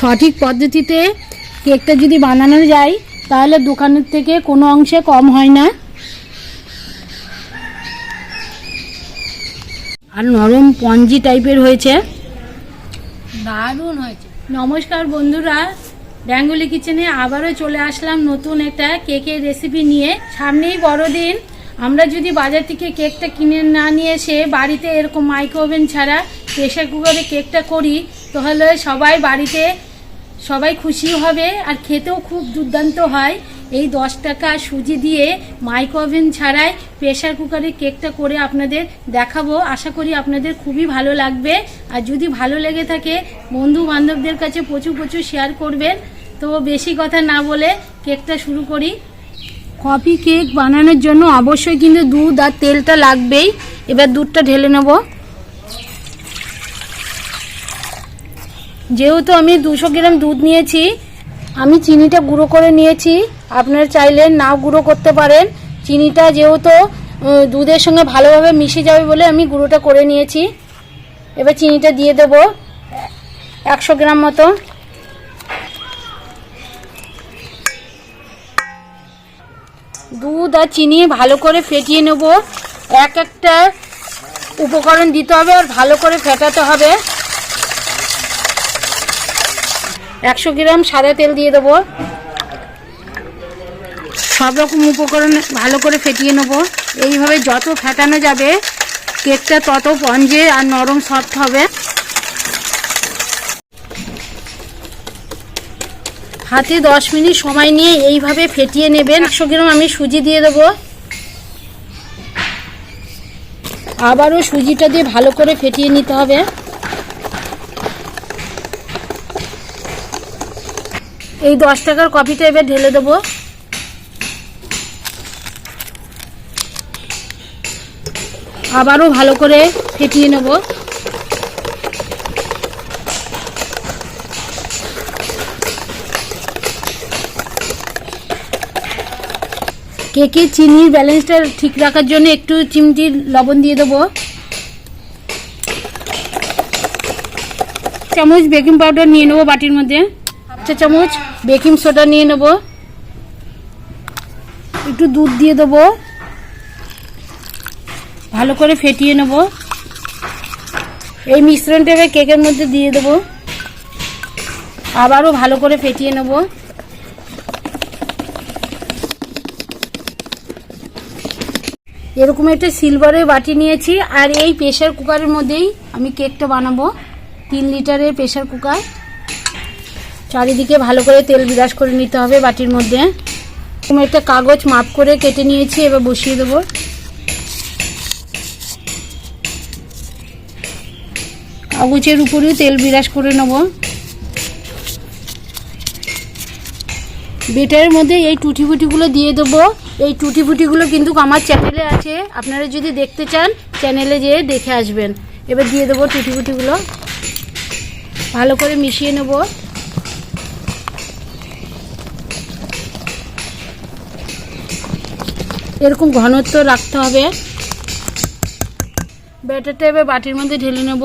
সঠিক পদ্ধতিতে কেকটা যদি বানানো যায়, তাহলে দোকানের থেকে কোনো অংশে কম হয় না। আর নরম পঞ্জি টাইপের হয়েছে। দারুণ হয়েছে। নমস্কার বন্ধুরা ব্যাঙ্গুলি কিচেনে আবারও চলে আসলাম নতুন একটা কেকের রেসিপি নিয়ে। সামনেই বড়দিন। আমরা যদি বাজার থেকে কেকটা কিনে না নিয়ে এসে বাড়িতে এরকম মাইক্রো ওভেন ছাড়া প্রেশার কুকারে কেকটা করি, তাহলে সবাই বাড়িতে সবাই খুশি হবে আর খেতেও খুব দুর্দান্ত হয়। এই দশ টাকা সুজি দিয়ে মাইক্রো ওভেন ছাড়াই প্রেশার কুকারে কেকটা করে আপনাদের দেখাবো। আশা করি আপনাদের খুবই ভালো লাগবে। আর যদি ভালো লেগে থাকে বন্ধু বান্ধবদের কাছে প্রচুর প্রচুর শেয়ার করবেন। তো বেশি কথা না বলে কেকটা শুরু করি। কফি কেক বানানোর জন্য অবশ্যই কিন্তু দুধ আর তেলটা লাগবেই। এবার দুধটা ঢেলে নেব। যেহেতু আমি দুশো গ্রাম দুধ নিয়েছি, আমি চিনিটা গুঁড়ো করে নিয়েছি। আপনারা চাইলে নাও গুঁড়ো করতে পারেন। চিনিটা যেহেতু দুধের সঙ্গে ভালোভাবে মিশে যাবে বলে আমি গুঁড়োটা করে নিয়েছি। এবার চিনিটা দিয়ে দেব একশো গ্রাম মতো। দুধ আর চিনি ভালো করে ফেটিয়ে নেব। এক একটা উপকরণ দিতে হবে আর ভালো করে ফেটাতে হবে। একশো গ্রাম সাদা তেল দিয়ে দেবো। সব রকম উপকরণ ভালো করে ফেটিয়ে নেব। এইভাবে যত ফেটানো যাবে, কেকটা তত পঞ্জে আর নরম সফট হবে। হাতে দশ মিনিট সময় নিয়ে এইভাবে ফেটিয়ে নেবেন। একশো গ্রাম আমি সুজি দিয়ে দেবো। আবারও সুজিটা দিয়ে ভালো করে ফেটিয়ে নিতে হবে। এই দশ টাকার কফিটা এবার ঢেলে দেবো। আবারও ভালো করে ফেটিয়ে নেব। কেকের চিনির ব্যালেন্সটা ঠিক রাখার জন্য একটু চিমটি লবণ দিয়ে দেবো। চামচ বেকিং পাউডার নিয়ে নেব বাটির মধ্যে। চা চামচ, বেকিং সোডা নিয়ে নেব। একটু দুধ দিয়ে দেবো। ভালো করে ফেটিয়ে নেব। এই মিশ্রণটাকে কেকের মধ্যে দিয়ে দেবো। আবারও ভালো করে ফেটিয়ে নেব। এরকম একটা সিলভারের বাটি নিয়েছি, আর এই প্রেশার কুকারের মধ্যেই আমি কেকটা বানাবো। তিন লিটারের প্রেশার কুকার চারিদিকে ভালো করে তেল বিরাজ করে নিতে হবে বাটির মধ্যে। একটা কাগজ মাপ করে কেটে নিয়েছি, এবার বসিয়ে দেবো। কাগজের উপরেও তেল বিরাজ করে নেব। বেটারের মধ্যে এই টুটি ফুটিগুলো দিয়ে দেবো। এই টুটি ফুটিগুলো কিন্তু আমার চ্যানেলে আছে। আপনারা যদি দেখতে চান, চ্যানেলে যেয়ে দেখে আসবেন। এবার দিয়ে দেবো টুটি ফুটিগুলো ভালো করে মিশিয়ে নেব। এরকম ঘনত্ব রাখতে হবে। ব্যাটারটা এবার বাটির মধ্যে ঢেলে নেব।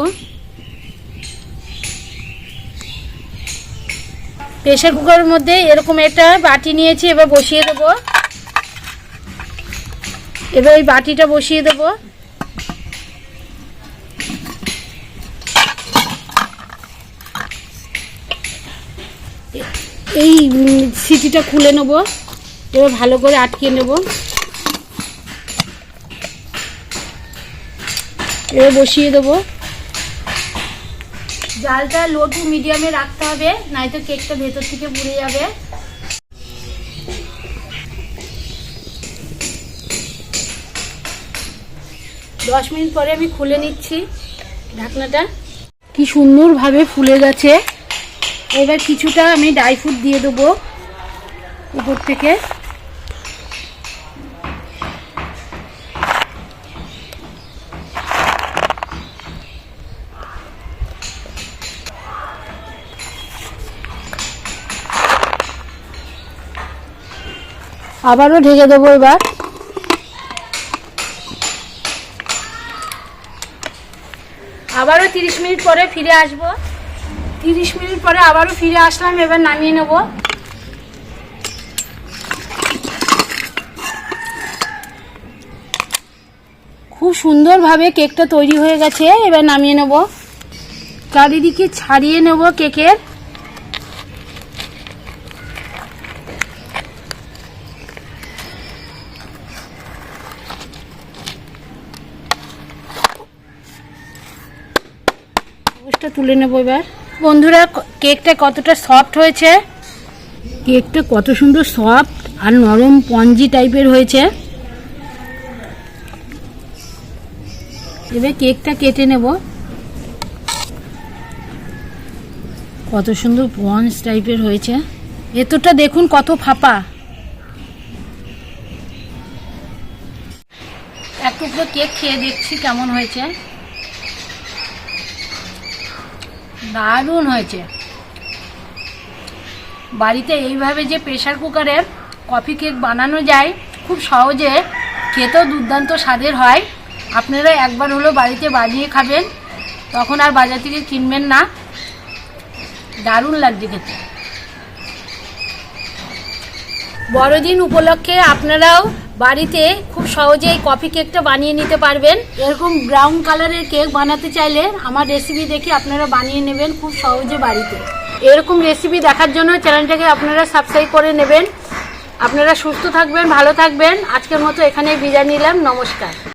প্রেশার কুকারের মধ্যে এরকম একটা বাটি নিয়েছি, এবার বসিয়ে দেব। এবার এই বাটিটা বসিয়ে দেব। এই সিটিটা খুলে নেব। এবার ভালো করে আটকে নেব। এবার বসিয়ে দেবো। জালটা লো টু মিডিয়ামে রাখতে হবে নয়তো কেকটা ভেতর থেকে পুড়ে যাবে। দশ মিনিট পরে আমি খুলে নিচ্ছি ঢাকনাটা। কি সুন্দরভাবে ফুলে গেছে। এবার কিছুটা আমি ড্রাই ফ্রুট দিয়ে দেবো উপর থেকে। আবারও ঢেকে দেবো এবার। আবারও তিরিশ মিনিট পরে ফিরে আসব। তিরিশ মিনিট পরে আবারও ফিরে আসলাম, এবার নামিয়ে নেব। খুব সুন্দরভাবে কেকটা তৈরি হয়ে গেছে, এবার নামিয়ে নেব। চারিদিকে ছাড়িয়ে নেব কেকের। কাগজটা তুলে নেব এবার। বন্ধুরা কেকটা কতটা সফট হয়েছে? কেকটা কত সুন্দর সফট আর নরম পঞ্জি টাইপের হয়েছে। এবার কেকটা কেটে নেব। কত সুন্দর পঞ্জ টাইপের হয়েছে। ভেতরটা দেখুন কত ফাঁপা। এক টুকরো কেক খেয়ে দেখছি কেমন হয়েছে। দারুণ হয়েছে। বাড়িতে এইভাবে যে প্রেশার কুকারে কফি কেক বানানো যায়, খুব সহজে খেতেও দুর্দান্ত স্বাদের হয়। আপনারা একবার হলো বাড়িতে বানিয়ে খাবেন, তখন আর বাজার থেকে কিনবেন না। দারুণ লাগছে খেতে। বড়দিন উপলক্ষে আপনারাও বাড়িতে খুব সহজে এই কফি কেকটা বানিয়ে নিতে পারবেন। এরকম ব্রাউন কালারের কেক বানাতে চাইলে আমার রেসিপি দেখে আপনারা বানিয়ে নেবেন খুব সহজে বাড়িতে। এরকম রেসিপি দেখার জন্য চ্যানেলটাকে আপনারা সাবস্ক্রাইব করে নেবেন। আপনারা সুস্থ থাকবেন, ভালো থাকবেন। আজকের মতো এখানে বিদায় নিলাম। নমস্কার।